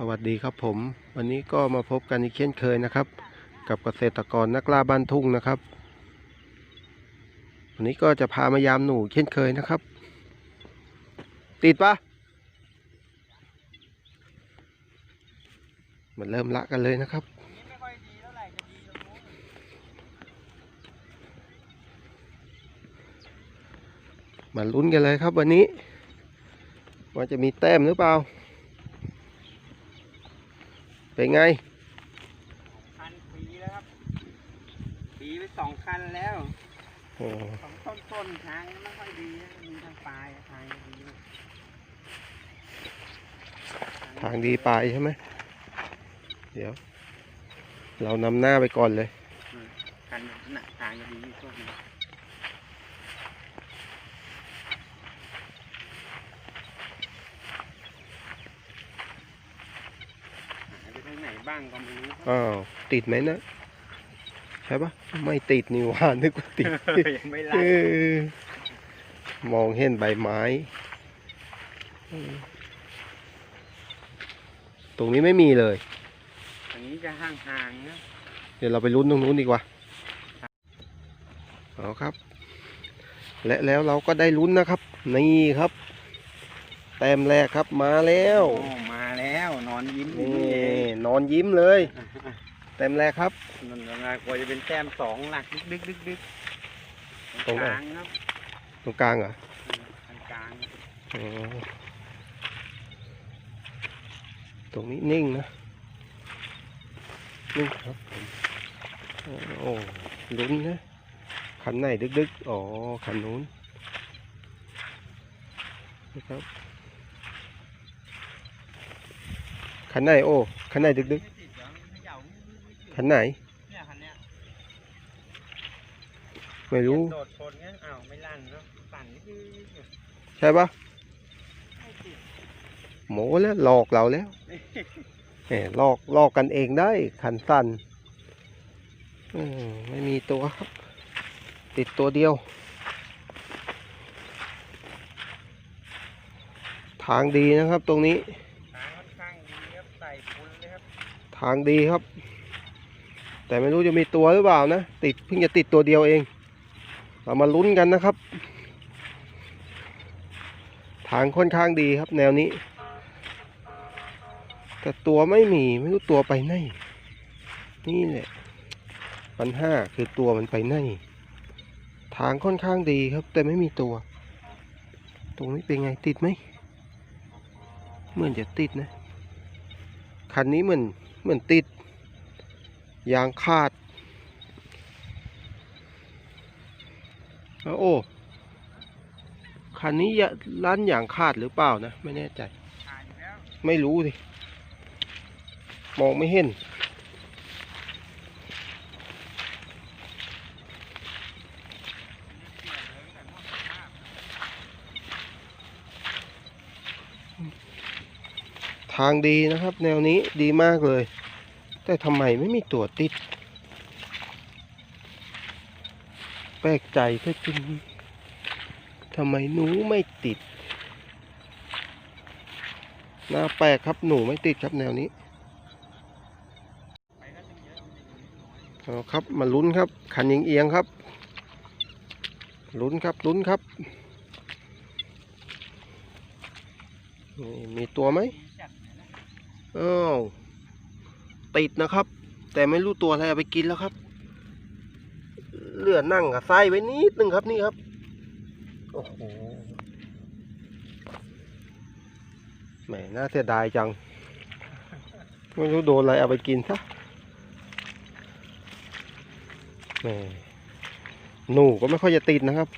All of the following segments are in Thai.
สวัสดีครับผม วันนี้ก็มาพบกันอีกเช่นเคยนะครับ กับเกษตรกรนักล่าบ้านทุ่งนะครับ วันนี้ก็จะพามายามหนูเช่นเคยนะครับ ติดปะมันเริ่มละกันเลยนะครับเหร่จะดีตรงนู้นมาลุ้นกันเลยครับวันนี้ ว่าจะมีแต้มหรือเปล่า เป็นไงคันปีแล้วครับปีไปสองคันแล้วโอ้สองต้นต้นทางไม่ค่อยดีนะมีทางปลายทางดีทางดีไปใช่ไหมเดี๋ยว เรานำหน้าไปก่อนเลย คันหนักทางจะดีโชคดีหายไปทางไหนบ้าง ก็ไม่รู้ครับอ้าวติดไหมนะ ใช่ปะไม่ติดนี่หว่า นึกว่าติดยังไม่เอรัดอมองเห็นใบไม้อืมตรงนี้ไม่มีเลยทางนี้จะห่างๆนะเดี๋ยวเราไปลุ้นตรงนู้นดีกว่าเอาครับ และแล้วเราก็ได้ลุ้นนะครับ นี่ครับ แต้มแรกครับมาแล้วโอ้มาแล้วนอนยิ้มอยู่นี่นี่เองนอนยิ้มเลย แต้มแรกครับนั่นนะกว่าจะเป็นแต้มสองหลักดึกดึกดึกดึกตรงไหน กลางครับตรงกลางเหรอทางกลางอ๋อตรงนี้นิ่งนะนิ่งครับผมโอ้ลุ้นนะคันไหนดึกๆอ๋อคันนู้นนะครับ คันไหนโอ้คันไหนดึกไม่ติดเหรอไม่เหยาไม่ติดๆคันไหนเนี่ยคันเนี้ยไม่รู้โดดชนเงี้ยอ้าวไม่ลั่นเนาะปั่นนิดนึงใช่ปะไม่ติดโหมแล้วหลอกเราแล้วแหมหลอกหลอกกันเองได้คันสั้นอืมไม่มีตัวครับติดตัวเดียว ทางดีนะครับตรงนี้ ทางดีครับ แต่ไม่รู้จะมีตัวหรือเปล่านะ ติดเพิ่งจะติดตัวเดียวเอง เรามาลุ้นกันนะครับ ทางค่อนข้างดีครับ แนวนี้ แต่ตัวไม่มีไม่รู้ตัวไปไหน นี่แหละปัญหาคือตัวมันไปไหน ทางค่อนข้างดีครับ แต่ไม่มีตัว ตรงนี้เป็นไงติดไหมเหมือนจะติดนะ คันนี้เหมือน เหมือนติด ยางขาดแล้วโอ้คันนี้ยะร้านยางขาดหรือเปล่านะ ไม่แน่ใจผ่านอยู่แล้วไม่รู้สิ มองไม่เห็น ทางดีนะครับ แนวนี้ดีมากเลย แต่ทำไมไม่มีตัวติด แปลกใจก็จริงทำไมหนูไม่ติดน่าแปลกครับหนูไม่ติดครับแนวนี้เอาครับมาลุ้นครับคันยิงเอียงครับลุ้นครับลุ้นครับ มีตัวไหม อ้าวติดนะครับ แต่ไม่รู้ตัวอะไรเอาไปกินแล้วครับ เลือนั่งกับไส้ไว้นิดนึงครับนี่ครับ โอ้โห แหมน่าเสียดายจัง ไม่รู้โดนอะไรเอาไปกินซะ แหมหนูก็ไม่ค่อยจะติดนะครับ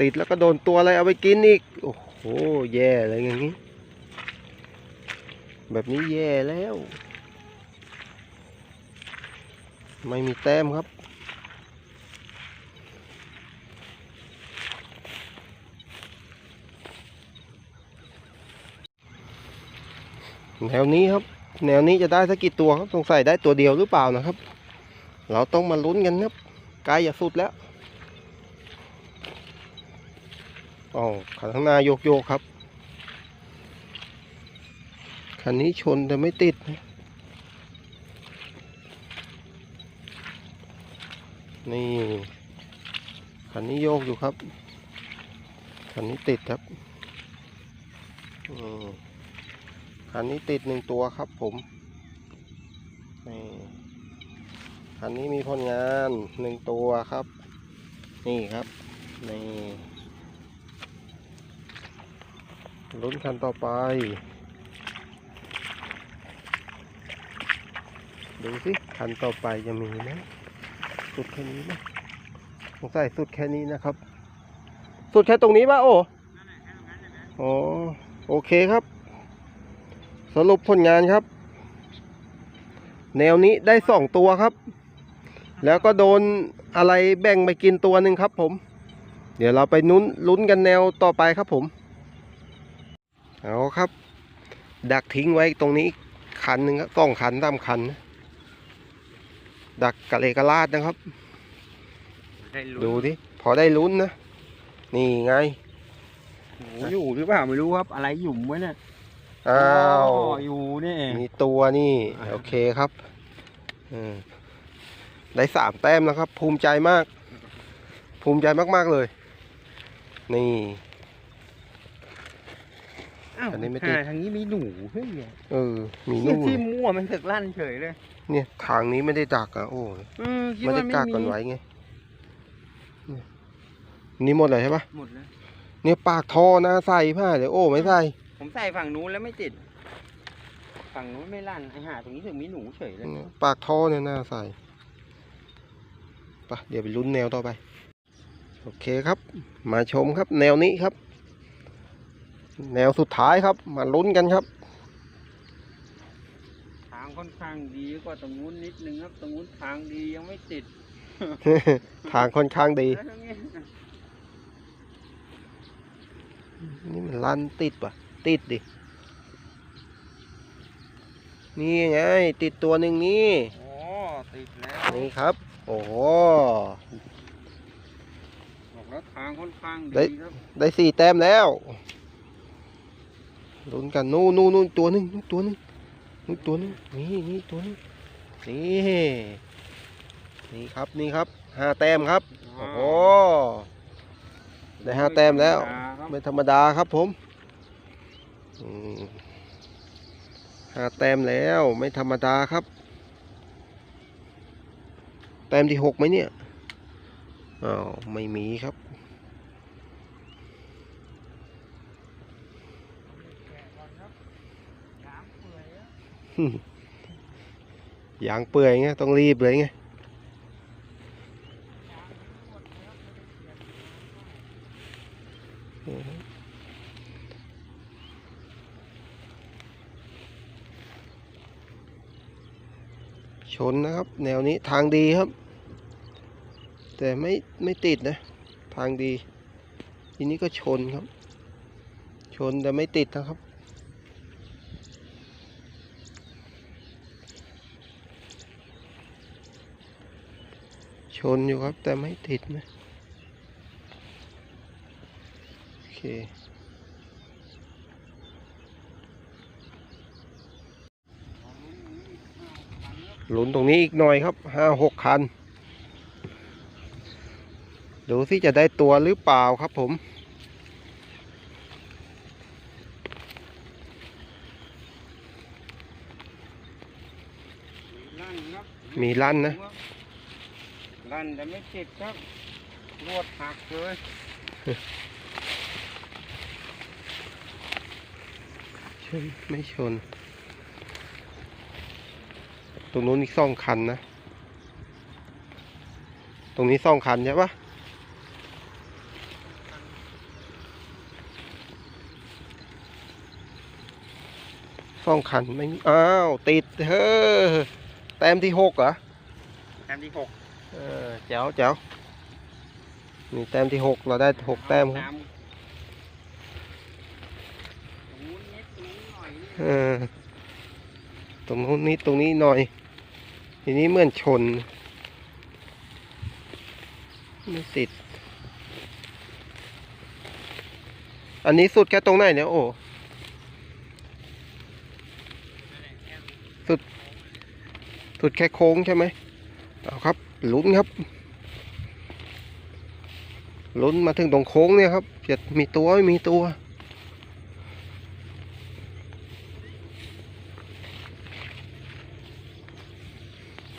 ติดแล้วก็โดนตัวอะไรเอาไปกินอีก โอ้โห แย่เลยอย่างนี้ แบบนี้แย่แล้ว ไม่มีแต้มครับ แนวนี้ครับ แนวนี้จะได้สักกี่ตัวครับ สงสัยได้ตัวเดียวหรือเปล่านะครับ เราต้องมาลุ้นกันครับใกล้จะสุดแล้วอ๋อขาข้างหน้าโยกโยกๆครับ คันนี้ชนแต่ไม่ติดนะนี่ คันนี้โยกอยู่ครับ คันนี้ติดครับคันนี้ติดหนึ่งตัวครับผมนี่คันนี้มีผลงานหนึ่งตัวครับ นี่ครับ นี่ลุ้นคันต่อไป ดูสิคันต่อไปจะมีไหมสุดแค่นี้ไหมสงสัยสุดแค่นี้นะครับ สุดแค่ตรงนี้ป่ะโอ้โอโอเคครับ สรุปผลงานครับ แนวนี้ได้สองตัวครับ แล้วก็โดนอะไรแบ่งไปกินตัวหนึ่งครับผม เดี๋ยวเราไปนุ้นลุ้นกันแนวต่อไปครับผมเอาครับ ดักทิ้งไว้ตรงนี้คันหนึ่งครับสองคันสามคันนะ ดักกะเลกะลาดนะครับได้ลุ้นดูดิพอได้ลุ้นนะ นี่ไงโอ้โหอยู่หรือเปล่าไม่รู้ครับ อะไรหยุ่มไว้เนี่ยอ้าวอ๋ออยู่นี่มีตัวนี่อ่าโอเคครับเออได้สามแต้มนะครับ ภูมิใจมาก ภูมิใจมากๆเลย นี่อ้าวอันนี้ไม่ติดหาทางนี้มีหนูเฮ้ยเออมีที่นู่นที่มั่วมันถึกลั่นเฉยเลย เนี่ยทางนี้ไม่ได้ดักอะโอ้ยอืมคิดไม่ได้ว่าไม่กักมีกันไว้ไงเนี่ยนี่หมดเลยใช่ปะหมดแล้วเนี่ยปากท่อหน้าใส่ผ้าเดี๋ยวโอ้ไม่ใส่ ผมใส่ฝั่งนู้นแล้วไม่ติด ฝั่งนู้นไม่ลั่นไอหาตรงนี้ถึงมีหนูเฉยเลยเนี่ยปากท่อเนี่ยหน้าใส่ไปะเดี๋ยวไปลุ้นแนวต่อไป โอเคครับ มาชมครับแนวนี้ครับ แนวสุดท้ายครับ มาลุ้นกันครับทาง ค่อนข้างดีกว่าตรงนู้นนิดนึงครับ ตรงนู้นทางดียังไม่ติดทางค่อนข้างดี แล้วตรงนี้นี่มันลั่นติดปะติดดิ นี่ไง ติดตัวหนึ่งนี่ โอ้ติดแล้วนี่ครับ โอ้โห บอกแล้วทางค่อนข้างได้ ดีครับได้สี่แต้มแล้วลุ้นกันนู่นนู่นนู่นตัวหนึ่งนู่นตัวหนึ่ง นู่นตัวหนึ่งนี่นี่ตัวหนึ่งนี่นี่ครับนี่ครับห้าแต้มครับโอ้โหได้ห้าแต้มแล้วครับไม่ธรรมดาครับผมอืมห้าแต้มแล้วไม่ธรรมดาครับ แต้มที่หกไหมเนี่ยอ้าวไม่มีครับ ยางเปื่อยไงต้องรีบเลยไงชนนะครับ แนวนี้ทางดีครับ แต่ไม่ไม่ติดนะ ทางดี ทีนี้ก็ชนครับ ชนแต่ไม่ติดนะครับ ชนอยู่ครับ แต่ไม่ติดนะ โอเค หลุนตรงนี้อีกหน่อยครับ ห้าหกคัน ดูสิจะได้ตัวหรือเปล่าครับผมมีลั่นนะ ลั่นแต่ไม่ติดครับรวดหักเลยชนไม่ชน ตรงนู้นอีกสองคันนะ ตรงนี้สองคันใช่ปะสองคันไม่มีอ้าว ติดเฮ้อแต้มที่หกเหรอแต้มที่หก เออแจ๋วแจ๋วนี่แต้มที่หกเราได้หกแต้มครับตามตรงนู้นนิดตรงนี้หน่อยนี่เออตรงนู้นนิดตรงนี้หน่อย ทีนี้เหมือนชน ไม่ติด อันนี้สุดแค่ตรงไหนเนี่ยโอ้สุด สุดแค่โค้งใช่ไหม เอาครับลุ้นครับลุ้นมาถึงตรงโค้งเนี่ยครับจะมีตัวไม่มีตัว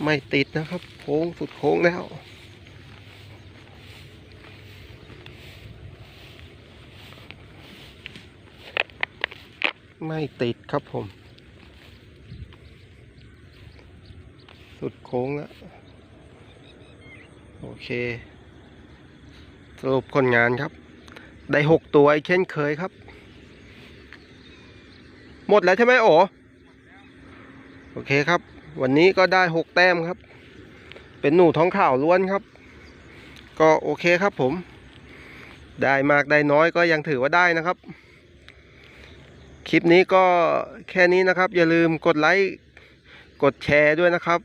ไม่ติดนะครับโค้งสุดโค้งแล้วไม่ติดครับผม สุดโค้งแล้ว โอเค สรุปผลงานครับ ได้หกตัวอีกเช่นเคยครับ หมดแล้วใช่ไหมโอโอเคครับ วันนี้ก็ได้หกแต้มครับ เป็นหนูท้องข่าวล้วนครับ ก็โอเคครับผม ได้มากได้น้อยก็ยังถือว่าได้นะครับ คลิปนี้ก็แค่นี้นะครับ อย่าลืมกดไลค์ กดแชร์ด้วยนะครับ